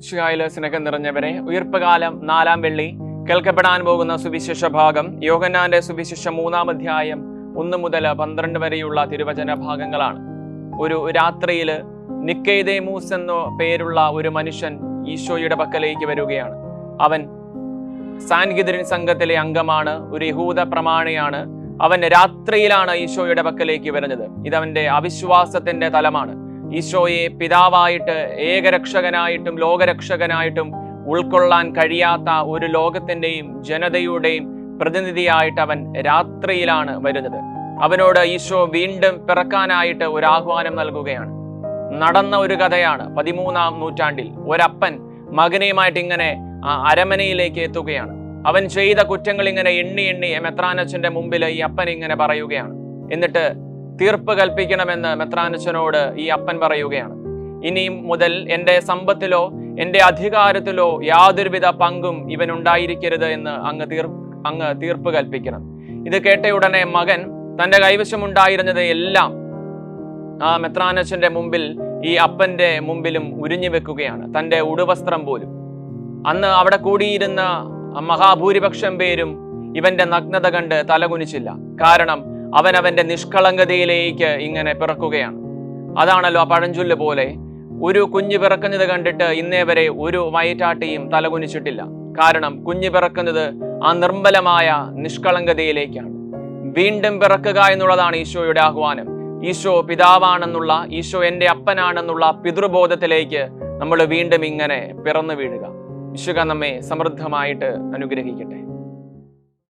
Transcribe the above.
ശിഹായിൽ നിറഞ്ഞവരെ ഉയർപ്പകാലം നാലാം വെള്ളി. കേൾക്കപ്പെടാൻ പോകുന്ന സുവിശേഷ ഭാഗം യോഗന്നാന്റെ സുവിശേഷ മൂന്നാം അധ്യായം ഒന്ന് മുതൽ പന്ത്രണ്ട് വരെയുള്ള തിരുവചന ഭാഗങ്ങളാണ്. ഒരു രാത്രിയിൽ നിക്കേദേമൂസ് എന്ന പേരുള്ള ഒരു മനുഷ്യൻ ഈശോയുടെ പക്കലേക്ക് വരികയാണ്. അവൻ സാൻഗിദരിൻ സംഘത്തിലെ അംഗമാണ് ഒരു യഹൂദ പ്രമാണിയാണ്. അവൻ രാത്രിയിലാണ് ഈശോയുടെ പക്കലേക്ക് വരുന്നത്. ഇതവന്റെ അവിശ്വാസത്തിന്റെ തലമാണ്. ഈശോയെ പിതാവായിട്ട് ഏകരക്ഷകനായിട്ടും ലോകരക്ഷകനായിട്ടും ഉൾക്കൊള്ളാൻ കഴിയാത്ത ഒരു ലോകത്തിന്റെയും ജനതയുടെയും പ്രതിനിധിയായിട്ട് അവൻ രാത്രിയിലാണ് വരുന്നത്. അവനോട് ഈശോ വീണ്ടും പിറക്കാനായിട്ട് ഒരു ആഹ്വാനം നൽകുകയാണ്. നടന്ന ഒരു കഥയാണ് പതിമൂന്നാം നൂറ്റാണ്ടിൽ. ഒരപ്പൻ മകനെയുമായിട്ട് ഇങ്ങനെ അരമനയിലേക്ക് എത്തുകയാണ്. അവൻ ചെയ്ത കുറ്റങ്ങൾ ഇങ്ങനെ എണ്ണി എണ്ണി മെത്രാനച്ചന്റെ മുമ്പിൽ ഈ അപ്പൻ ഇങ്ങനെ പറയുകയാണ്. എന്നിട്ട് തീർപ്പ് കൽപ്പിക്കണമെന്ന് മെത്രാനച്ചനോട് ഈ അപ്പൻ പറയുകയാണ്. ഇനി മുതൽ എന്റെ സമ്പത്തിലോ എന്റെ അധികാരത്തിലോ യാതൊരുവിധ പങ്കും ഇവൻ ഉണ്ടായിരിക്കരുത് എന്ന് അങ്ങ് തീർ അങ്ങ് തീർപ്പ് കൽപ്പിക്കണം. ഇത് കേട്ടയുടനെ മകൻ തന്റെ കൈവശമുണ്ടായിരുന്നത് എല്ലാം ആ മെത്രാനച്ചന്റെ മുമ്പിൽ ഈ അപ്പന്റെ മുമ്പിലും ഉരിഞ്ഞു വെക്കുകയാണ്. തന്റെ ഉടുവസ്ത്രം പോലും. അന്ന് അവിടെ കൂടിയിരുന്ന മഹാഭൂരിപക്ഷം പേരും ഇവന്റെ നഗ്നത കണ്ട് തലകുനിച്ചില്ല. കാരണം അവൻ അവന്റെ നിഷ്കളങ്കതയിലേക്ക് ഇങ്ങനെ പിറക്കുകയാണ്. അതാണല്ലോ ആ പഴഞ്ചൊല്ല് പോലെ ഒരു കുഞ്ഞ് പിറക്കുന്നത് കണ്ടിട്ട് ഇന്നേ വരെ ഒരു വയറ്റാട്ടിയും തലകുനിച്ചിട്ടില്ല. കാരണം കുഞ്ഞ് പിറക്കുന്നത് ആ നിർമ്മലമായ നിഷ്കളങ്കതയിലേക്കാണ്. വീണ്ടും പിറക്കുക എന്നുള്ളതാണ് ഈശോയുടെ ആഹ്വാനം. ഈശോ പിതാവാണെന്നുള്ള ഈശോ എന്റെ അപ്പനാണെന്നുള്ള പിതൃബോധത്തിലേക്ക് നമ്മൾ വീണ്ടും ഇങ്ങനെ പിറന്നു വീഴുക. വിശുക നമ്മെ സമൃദ്ധമായിട്ട് അനുഗ്രഹിക്കട്ടെ.